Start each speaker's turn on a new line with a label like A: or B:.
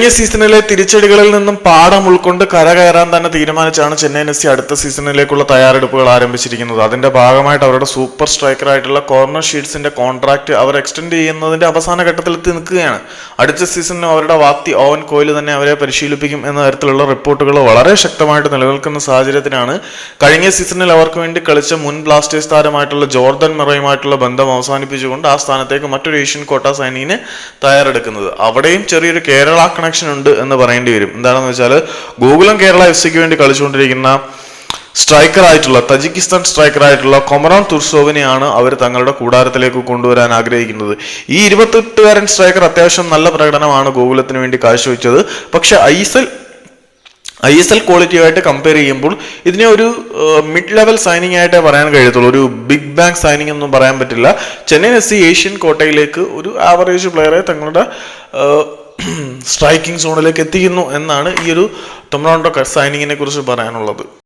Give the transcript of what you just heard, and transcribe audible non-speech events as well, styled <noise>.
A: കഴിഞ്ഞ സീസണിലെ തിരിച്ചടികളിൽ നിന്നും പാഠം ഉൾക്കൊണ്ട് കര കയറാൻ തന്നെ തീരുമാനിച്ചാണ് ചെന്നൈയിൻ എഫ് സി അടുത്ത സീസണിലേക്കുള്ള തയ്യാറെടുപ്പുകൾ ആരംഭിച്ചിരിക്കുന്നത്. അതിന്റെ ഭാഗമായിട്ട് അവരുടെ സൂപ്പർ സ്ട്രൈക്കറായിട്ടുള്ള കോർണർ ഷീറ്റ്സിന്റെ കോൺട്രാക്ട് അവർ എക്സ്റ്റെൻഡ് ചെയ്യുന്നതിന്റെ അവസാന ഘട്ടത്തിൽ എത്തി നിൽക്കുകയാണ്. അടുത്ത സീസണിൽ അവരുടെ വാക്തി ഓവൻ കോഹ്ലി തന്നെ അവരെ പരിശീലിപ്പിക്കും എന്ന തരത്തിലുള്ള റിപ്പോർട്ടുകൾ വളരെ ശക്തമായിട്ട് നിലനിൽക്കുന്ന സാഹചര്യത്തിലാണ്. കഴിഞ്ഞ സീസണിൽ അവർക്ക് വേണ്ടി കളിച്ച മുൻ ബ്ലാസ്റ്റേഴ്സ് താരമായിട്ടുള്ള ജോർദൻ മെറയുമായിട്ടുള്ള ബന്ധം അവസാനിപ്പിച്ചുകൊണ്ട് ആ സ്ഥാനത്തേക്ക് മറ്റൊരു ഏഷ്യൻ കോട്ട സൈനിങ്ങിനെ തയ്യാറെടുക്കുന്നത്. അവിടെയും ചെറിയൊരു കേരള കണക്ഷൻ ഉണ്ട് എന്ന് പറയേണ്ടി വരും. എന്താണെന്ന് വെച്ചാൽ ഗോകുലം കേരള എഫ് സിക്ക് വേണ്ടി കളിച്ചുകൊണ്ടിരിക്കുന്ന സ്ട്രൈക്കർ ആയിട്ടുള്ള തജിക്കിസ്ഥാൻ സ്ട്രൈക്കർ ആയിട്ടുള്ള കൊമറോൺ തുർസോവിനെയാണ് അവർ തങ്ങളുടെ കൂടാരത്തിലേക്ക് കൊണ്ടുവരാൻ ആഗ്രഹിക്കുന്നത്. ഈ ഇരുപത്തെട്ടുകാരൻ സ്ട്രൈക്കർ അത്യാവശ്യം നല്ല പ്രകടനമാണ് ഗോകുലത്തിന് വേണ്ടി കാഴ്ചവെച്ചത്. പക്ഷെ I S I S L ക്വാളിറ്റിയുമായിട്ട് compare ചെയ്യുമ്പോൾ ഇതിനെ ഒരു മിഡ് ലെവൽ സൈനിങ് ആയിട്ടേ പറയാൻ കഴിയത്തുള്ളൂ. ഒരു ബിഗ് ബാങ് സൈനിങ് ഒന്നും പറയാൻ പറ്റില്ല. ചെന്നൈ എഫ് സി ഏഷ്യൻ കോട്ടയിലേക്ക് ഒരു ആവറേജ് പ്ലെയറെ തങ്ങളുടെ <clears throat> സ്ട്രൈക്കിംഗ് സോണിലേക്ക് എത്തിക്കുന്നു എന്നാണ് ഈ ഒരു ടൊമറോണ്ടോ സൈനിങ്ങിനെ കുറിച്ച് പറയാനുള്ളത്.